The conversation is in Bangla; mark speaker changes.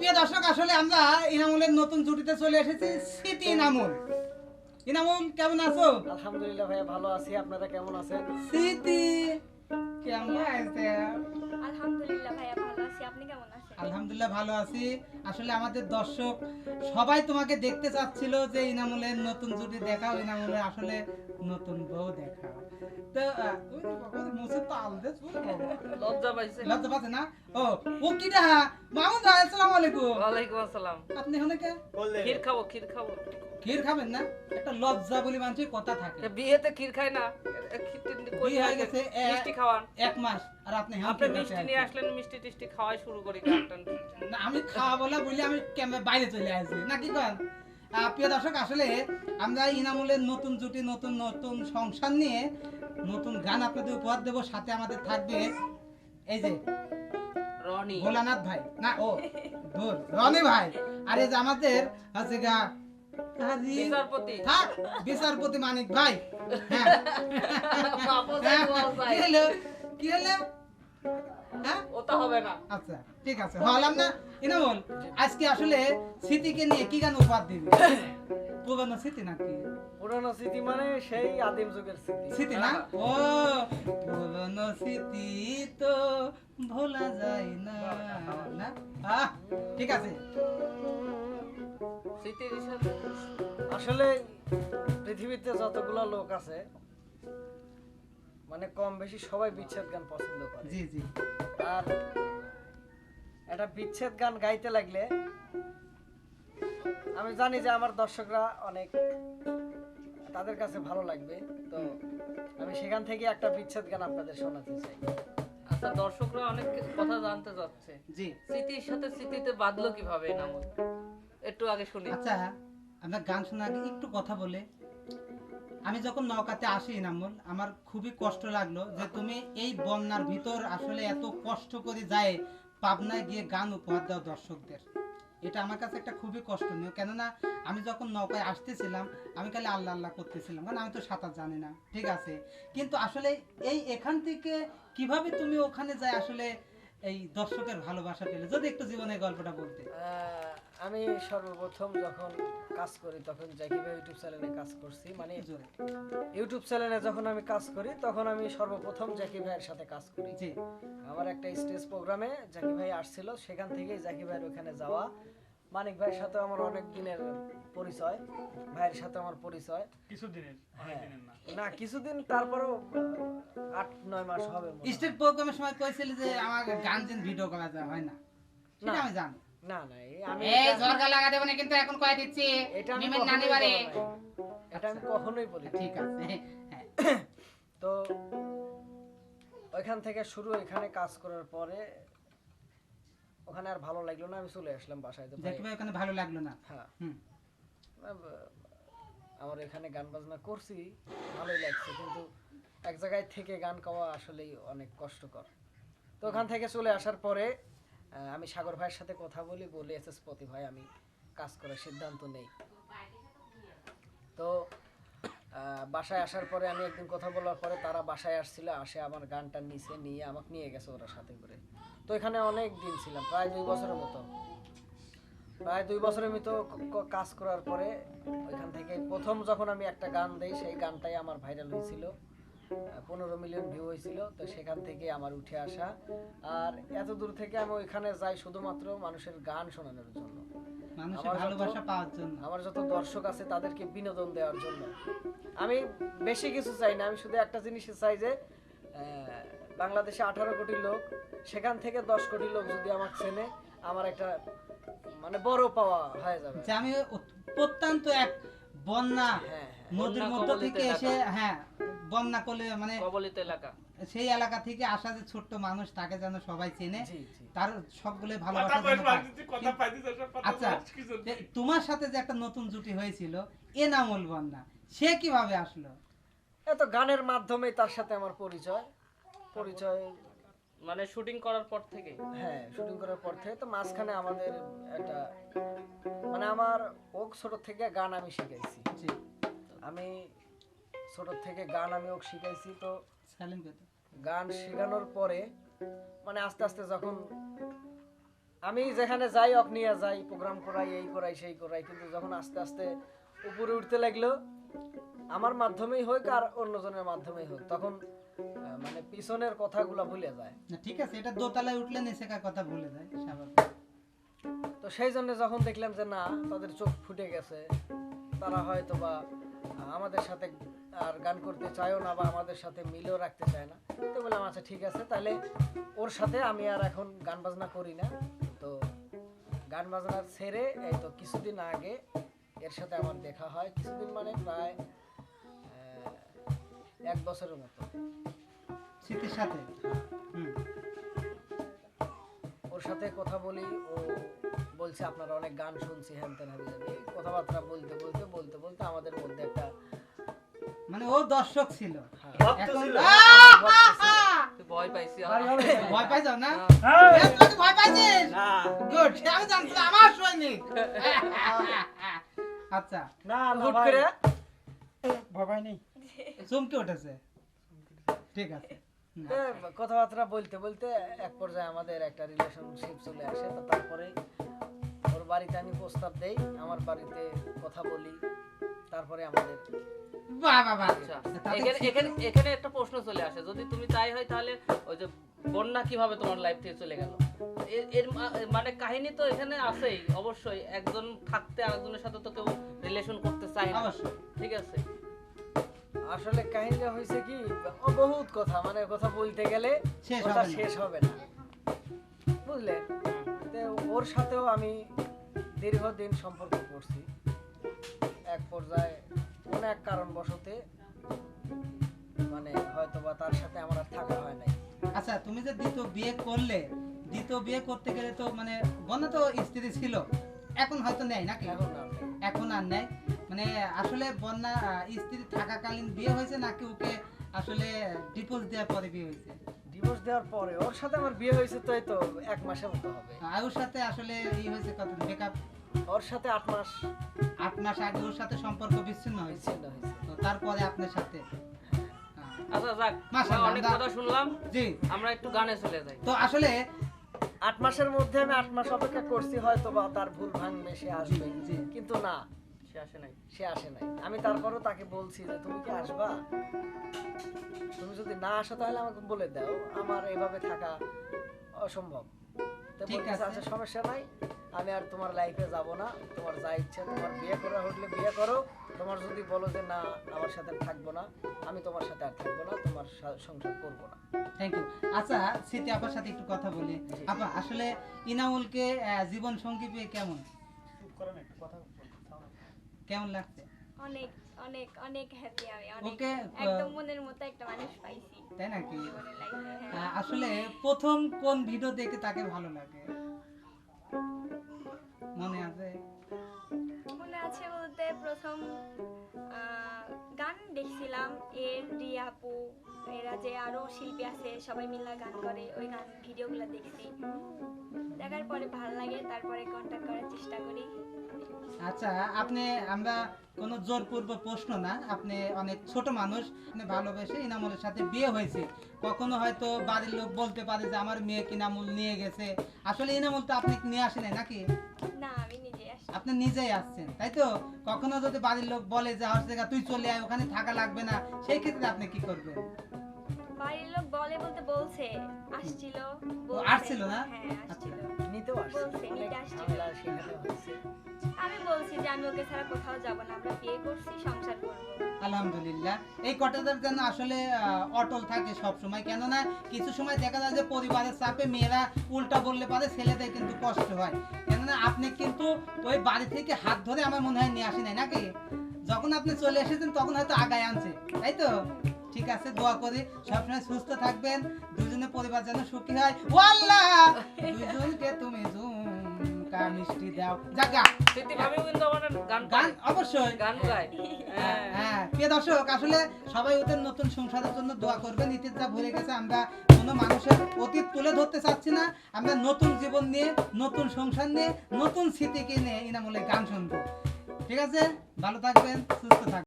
Speaker 1: প্রিয় দর্শক আসলে আমরা ইনামুলের নতুন জুটিতে চলে এসেছি স্মৃতি ইনামুল। ইনামুল কেমন আছো?
Speaker 2: আলহামদুলিল্লাহ ভাইয়া ভালো আছি। আপনারা কেমন আছেন?
Speaker 1: স্মৃতি কেমন আছে
Speaker 3: আলহামদুলিল্লাহ ভাইয়া ভালো আছি। আপনি কেমন আছেন?
Speaker 1: আলহামদুলিল্লাহ ভালো আছি। আসলে আমাদের দর্শক সবাই তোমাকে দেখতে চাচ্ছিল যে ইনামুলের নতুন জুটি দেখাও ইনামুলের আসলে নতুন বউ দেখাও। তো তো আলদে
Speaker 4: লজ্জা পাইছে।
Speaker 1: লজ্জা পাচ্ছে না? ও ও কি দা মামুন ভাই আসসালামু আলাইকুম।
Speaker 4: ওয়ালাইকুম আসসালাম।
Speaker 1: আপনি এখানে কে
Speaker 4: ক্ষীর খাব ক্ষীর খাব।
Speaker 1: ক্ষীর খাবেন না? একটা লজ্জা বলি মানুষের কথা থাকে।
Speaker 4: বিয়েতে ক্ষীর খাই না। ক্ষীর কই
Speaker 1: হয়ে গেছে,
Speaker 4: মিষ্টি খাওয়ান।
Speaker 1: এক মাস। আর আপনি
Speaker 4: আপনি মিষ্টি নিয়ে আসলেন মিষ্টি টিষ্টি খাওয়াই শুরু করি গানটান
Speaker 1: না, আমি খাওয়া বলা বলি আমি ক্যামে বাইরে চলে আসছি নাকি কন? আহ, প্রিয় দর্শক আসলে আমরা ইনামুলের নতুন জুটি নতুন নতুন সংসার নিয়ে নতুন গান আপনাদের উপহার দেব সাথে আমাদের থাকবে এই যে
Speaker 4: রনি।
Speaker 1: ভোলানাথ ভাই। না ও ধুর রনি ভাই। আর এই যে আমাদের হচ্ছে গা আরে,
Speaker 4: বিচারপতি।
Speaker 1: থাক বিচারপতি মানিক ভাই। হ্যাঁ। হ্যাঁ, কি হলো? কি হলো? হ্যাঁ?
Speaker 4: ওটা হবে না।
Speaker 1: আচ্ছা ঠিক আছে। হলাম না? ইনামল আজকে আসলে স্মৃতিকে নিয়ে কি গান উপহার দিবি? পুরানো স্মৃতি নাকি?
Speaker 2: পুরনো স্মৃতি মানে সেই আদিম যুগের স্মৃতি।
Speaker 1: স্মৃতি না? ও পুরানো স্মৃতি তো ভোলা যায় না। না? আহ ঠিক আছে।
Speaker 2: আসলে পৃথিবীতে যতগুলো লোক আছে মানে কম বেশি সবাই বিচ্ছেদ গান পছন্দ করে।
Speaker 1: জি জি।
Speaker 2: আর একটা বিচ্ছেদ গান গাইতে লাগলে আমি জানি যে আমার দর্শকরা অনেক তাদের কাছে ভালো লাগবে তো আমি সেখান থেকে একটা বিচ্ছেদ গান আপনাদের শোনাতে চাই।
Speaker 4: আচ্ছা দর্শকরা অনেক কিছু কথা জানতে চাচ্ছে।
Speaker 1: জি।
Speaker 4: স্মৃতির সাথে স্মৃতিতে বাঁধলো কীভাবে নামল একটু আগে শুনি।
Speaker 1: আচ্ছা আমরা গান শোনার আগে একটু কথা বলে আমি যখন নৌকাতে আসি নামল আমার খুবই কষ্ট লাগল যে তুমি এই বন্যার ভিতর আসলে এত কষ্ট করে যায় পাবনায় গিয়ে গান উপহার দাও দর্শকদের। এটা আমার কাছে একটা খুবই কষ্টনীয়। কেননা আমি যখন নৌকায় আসতেছিলাম, আমি খালি আল্লাহ আল্লাহ করতেছিলাম কারণ আমি তো সাঁতার জানি না, ঠিক আছে? কিন্তু আসলে এই এখান থেকে কীভাবে তুমি ওখানে যায় আসলে এই দর্শকের ভালোবাসা পেলে। যদি একটু জীবনের গল্পটা বলতে।
Speaker 2: আমি সর্বপ্রথম যখন কাজ করি তখন জাকিবা ইউটিউব চ্যানেলে কাজ করছি। মানে ইউটিউব চ্যানেলে যখন আমি কাজ করি তখন আমি সর্বপ্রথম জাকি ভাইয়ের সাথে কাজ করি। আমার একটা স্টেজ প্রোগ্রামে জাকি ভাই আসছিল সেখান থেকেই জাকি ভাইয়ের ওখানে যাওয়া। মানিক ভাইয়ের সাথে আমার অনেক দিনের পরিচয় ভাইয়ের সাথে আমার পরিচয়।
Speaker 5: কিছুদিনের
Speaker 2: হ্যাঁ। না। কিছুদিন তারপরও আট নয় মাস হবে
Speaker 1: স্টেট প্রোগ্রামের সময় কইছিল যে আমার গান যেন ভিডিও করা যায় হয় না? সেটা আমি জানি।
Speaker 2: না না আমি
Speaker 1: এই
Speaker 2: এটা-
Speaker 1: লাগা দেব না কিন্তু এখন কয়ে দিচ্ছি
Speaker 2: এটা আমি
Speaker 1: নানি বাড়ি
Speaker 2: এটা আমি কখনোই বলি
Speaker 1: ঠিক আছে হ্যাঁ।
Speaker 2: তো ওইখান থেকে শুরু এখানে কাজ করার পরে ওখানে আর ভালো লাগল না আমি চলে আসলাম বাসায়। তো ভাই
Speaker 1: দেখি ভাই ওখানে ভালো লাগল না?
Speaker 2: হ্যাঁ। আমার এখানে গান বাজনা করছি ভালোই লাগছে কিন্তু এক জায়গায় থেকে গান গাওয়া আসলেই অনেক কষ্টকর। তো ওখান থেকে চলে আসার পরে আমি সাগর ভাইয়ের সাথে কথা বলি বলি এস এস পতি ভাই আমি কাজ করার সিদ্ধান্ত নেই। তো বাসায় আসার পরে আমি একদিন কথা বলার পরে তারা বাসায় আসছিল, আসে আমার গানটা নিচে নিয়ে আমাকে নিয়ে গেছে ওরা সাথে করে। তো এখানে অনেক দিন ছিলাম, প্রায় দুই বছরের মতো। প্রায় দুই বছরের মতো কাজ করার পরে ওইখান থেকে প্রথম যখন আমি একটা গান দেই, সেই গানটাই আমার ভাইরাল হয়েছিল পনেরো মিলিয়ন ভিউ হয়েছিল তো সেখান থেকে আমার উঠে আসা। আর এত দূর থেকে আমি ওইখানে যাই শুধুমাত্র মানুষের গান শোনানোর জন্য।
Speaker 1: মানুষের ভালোবাসা পাওয়ার জন্য।
Speaker 2: আমার যত দর্শক আছে তাদেরকে বিনোদন দেওয়ার জন্য। আমি বেশি কিছু চাই না আমি শুধু একটা জিনিস চাই যে বাংলাদেশে আঠারো কোটি লোক সেখান থেকে দশ কোটি লোক যদি আমাকে চেনে আমার একটা মানে বড় পাওয়া হয়ে যাবে।
Speaker 1: যে আমি প্রত্যন্ত এক বন্যা
Speaker 2: হ্যাঁ হ্যাঁ।
Speaker 1: নদীর মধ্য থেকে এসে হ্যাঁ বন্যা করলে মানে
Speaker 4: কবলিত এলাকা।
Speaker 1: সেই এলাকা থেকে আসা যে ছোট্ট মানুষ তাকে যেন সবাই চেনে তার সবগুলো ভালোবাসা আচ্ছা। তোমার সাথে যে একটা নতুন জুটি হয়েছিল এনামুল বন্যা সে কীভাবে আসলো?
Speaker 2: এত গানের মাধ্যমে তার সাথে আমার পরিচয়। পরিচয়
Speaker 4: মানে শুটিং করার পর থেকে
Speaker 2: হ্যাঁ শুটিং করার পর থেকে তো মাঝখানে আমাদের একটা মানে আমার ওক ছোট থেকে গান আমি শিখাইছি
Speaker 1: জি।
Speaker 2: আমি ছোট থেকে গান আমি ওকে শিখাইছি তো গান শেখানোর পরে মানে আস্তে আস্তে যখন আমি যেখানে যাই অক নিয়ে যাই প্রোগ্রাম করাই এই করাই সেই করাই কিন্তু যখন আস্তে আস্তে উপরে উঠতে লাগল আমার মাধ্যমেই হোক আর অন্যজনের মাধ্যমেই হোক তখন মানে পিছনের কথাগুলো ভুলে যায়।
Speaker 1: না ঠিক আছে এটা দোতলায় উঠলে নিচেকার কথা ভুলে যায় স্বাভাবিক।
Speaker 2: তো সেই জন্য যখন দেখলাম যে না তাদের চোখ ফুটে গেছে তারা হয়তো বা আমাদের সাথে আর গান করতে চায়ও না বা আমাদের সাথে মিলেও রাখতে চায় না। তো বললাম আচ্ছা ঠিক আছে তাহলে ওর সাথে আমি আর এখন গান বাজনা করি না। তো গান বাজনা ছেড়ে এই তো কিছুদিন আগে এর সাথে আমার দেখা হয় কিছুদিন মানে প্রায় এক বছরের মতো।
Speaker 1: স্মৃতির সাথে? হুম।
Speaker 2: ওর সাথে কথা বলি ও বলছে আপনারা অনেক গান শুনছি হ্যান ত্যান হাবি কথাবার্তা বলতে বলতে বলতে বলতে আমাদের মধ্যে একটা
Speaker 1: মানে ও দর্শক ছিল। এখন
Speaker 4: তুই ভয় পাইছি
Speaker 1: ভয় পাইছ না? এ, তুই কি ভয় পাইছিস? গুড আমি জানতাম আমার সৈনিক। আচ্ছা।
Speaker 2: হুট করে?
Speaker 1: চমকে উঠেছে। ঠিক আছে।
Speaker 2: কথাবার্তা বলতে বলতে এক পর্যায়ে আমাদের একটা রিলেশনশিপ চলে আসে তারপরে ওর বাড়িতে আমি প্রস্তাব দেই আমার বাড়িতে কথা বলি। তারপরে আমাদের
Speaker 1: বাহ বাহ বাহ
Speaker 4: আচ্ছা এখানে এখানে এখানে একটা প্রশ্ন চলে আসে। যদি তুমি তাই হয় তাহলে ওই যে বন্যা কীভাবে তোমার লাইফ থেকে চলে গেল? এর মানে কাহিনী তো এখানে আছেই অবশ্যই। একজন থাকতে আরেকজনের সাথে তো কেউ রিলেশন করতে চায় না। ঠিক আছে?
Speaker 2: আসলে কাহিনীটা হয়েছে কি বহুত কথা। মানে কথা বলতে গেলে কথা। শেষ হবে না। বুঝলে? ওর সাথেও আমি দীর্ঘদিন সম্পর্ক করছি। এক পর্যায়ে কোন এক কারণবশতে মানে হয়তো বা তার সাথে আমার আর থাকা হয় নাই।
Speaker 1: আচ্ছা তুমি যে দ্বিতীয় বিয়ে করলে দ্বিতীয় বিয়ে করতে গেলে তো মানে বন্ধ তো স্ত্রী ছিল। এখন হয়তো নেই নাকি?
Speaker 2: এখন আর নেই।
Speaker 1: এখন আর নেই। মানে আসলে বন্যা স্ত্রী থাকাকালীন বিয়ে হয়েছে নাকি ওকে আসলে ডিভোর্স দেওয়ার পরে বিয়ে হয়েছে?
Speaker 2: ডিভোর্স দেওয়ার পরে। ওর সাথে আমার বিয়ে হয়েছে তো এই তো এক মাসের মতো হবে।
Speaker 1: আয়ুর সাথে আসলে এই হয়েছে কত ব্রেকআপ
Speaker 2: ওর সাথে আট মাস।
Speaker 1: আট মাস আগে ওর সাথে সম্পর্ক বিচ্ছিন্ন হয়েছে।
Speaker 2: বিচ্ছিন্ন হয়েছে।
Speaker 1: তো তারপরে আপনার সাথে।
Speaker 4: আচ্ছা যাক
Speaker 1: মাশাআল্লাহ,
Speaker 4: অনেক
Speaker 1: আমরা-
Speaker 4: কথা শুনলাম।
Speaker 1: জি।
Speaker 4: আমরা একটু গানে চলে যাই।
Speaker 1: তো আসলে
Speaker 2: আট মাসের মধ্যে আমি আট মাস অপেক্ষা করছি হয়তো বা তার ভুল ভাঙবে সে আসবে।
Speaker 1: জি।
Speaker 2: কিন্তু না
Speaker 4: সে আসে নাই।
Speaker 2: সে আসে নাই। আমি তারপরও তাকে বলছি যে তুমি কি আসবা? তুমি যদি না আসো তাহলে আমাকে বলে দাও। আমার এভাবে থাকা অসম্ভব। তো
Speaker 1: ঠিক
Speaker 2: বলতেছে,
Speaker 1: আছে।
Speaker 2: আচ্ছা সমস্যা নাই। আমি আর তোমার লাইফে যাব না। তোমার যা ইচ্ছে তোমার বিয়ে করা হলে বিয়ে করো। তোমার যদি বলো যে না আমার সাথে থাকব না আমি তোমার সাথে আর থাকব না তোমার সংসার করব না।
Speaker 1: থ্যাংক ইউ আচ্ছা স্মৃতি আপার সাথে একটু কথা বলি। আপা আসলে ইনামুলকে জীবন সঙ্গী পেয়ে কেমন? কেমন লাগছে?
Speaker 3: অনেক অনেক অনেক হ্যাপি আমি অনেক একদম মনের মতো একটা মানুষ পাইছি।
Speaker 1: তাই নাকি?
Speaker 3: হ্যাঁ।
Speaker 1: আসলে প্রথম কোন ভিডিও দেখে তাকে ভালো লাগে? মনে আছে?
Speaker 3: মনে আছে বলতে প্রথম গান দেখছিলাম। এর, রিয়া আপু, এরা যে আরও শিল্পী আছে, সবাই মিলে গান করে, ওই গান ভিডিওগুলো দেখছি। দেখার পরে ভালো লাগে, তারপরে কন্ট্যাক্ট করার চেষ্টা করি।
Speaker 1: আচ্ছা আপনি আমরা কোনো জোরপূর্বক প্রশ্ন না আপনি অনেক ছোট মানুষ আপনি ভালোবেসে ইনামুলের সাথে বিয়ে হয়েছে। কখনো হয়তো বাড়ির লোক বলতে পারে যে আমার মেয়ে ইনামুল নিয়ে গেছে। আসলে ইনামুল তো আপনি নিয়ে আসেন নাকি?
Speaker 3: না আমি
Speaker 1: আপনি নিজেই আসছেন তাই তো? কখনো যদি বাড়ির লোক বলে যে হচ্ছে গা, তুই চলে আয় ওখানে থাকা লাগবে না সেই ক্ষেত্রে আপনি কি করবেন?
Speaker 3: বাড়ির লোক বলে বলতে বলছে আসছিল
Speaker 1: আসছিল না?
Speaker 3: হ্যাঁ আসছিল।
Speaker 2: নিতেও আসছে।
Speaker 3: বলছে, নিতে আসছিল। আমি বলছি যে আমি ওকে ছাড়া কোথাও যাব না আমরা বিয়ে করছি সংসার করব।
Speaker 1: আলহামদুলিল্লাহ। এই যেন আসলে অটল থাকে সব সময় কেননা কিছু সময় দেখা যায় যে পরিবারের চাপে মেয়েরা উল্টা বললে পারে ছেলেদের কিন্তু কষ্ট হয়। কেননা আপনি কিন্তু ওই বাড়ি থেকে হাত ধরে আমার মনে হয় নিয়ে আসি নাই নাকি? যখন আপনি চলে এসেছেন তখন হয়তো আগায় আনছে তাই তো? ঠিক আছে দোয়া করি। সবসময় সুস্থ থাকবেন দুজনের পরিবার যেন সুখী হয়। ও আল্লাহ দুজনকে তুমি ঝুমকা মিষ্টি দাও। জাগা
Speaker 4: গান
Speaker 1: অবশ্যই।
Speaker 4: গান গায়। হ্যাঁ
Speaker 1: হ্যাঁ। প্রিয় দর্শক আসলে সবাই ওদের নতুন সংসারের জন্য দোয়া করবেন। ভুলে গেছে আমরা কোনো মানুষের অতীত তুলে ধরতে চাচ্ছি না। আমরা নতুন জীবন নিয়ে নতুন সংসার নিয়ে নতুন স্মৃতিকে নিয়ে ইনামূলে গান শুনব। ঠিক আছে? ভালো থাকবেন সুস্থ থাকবেন।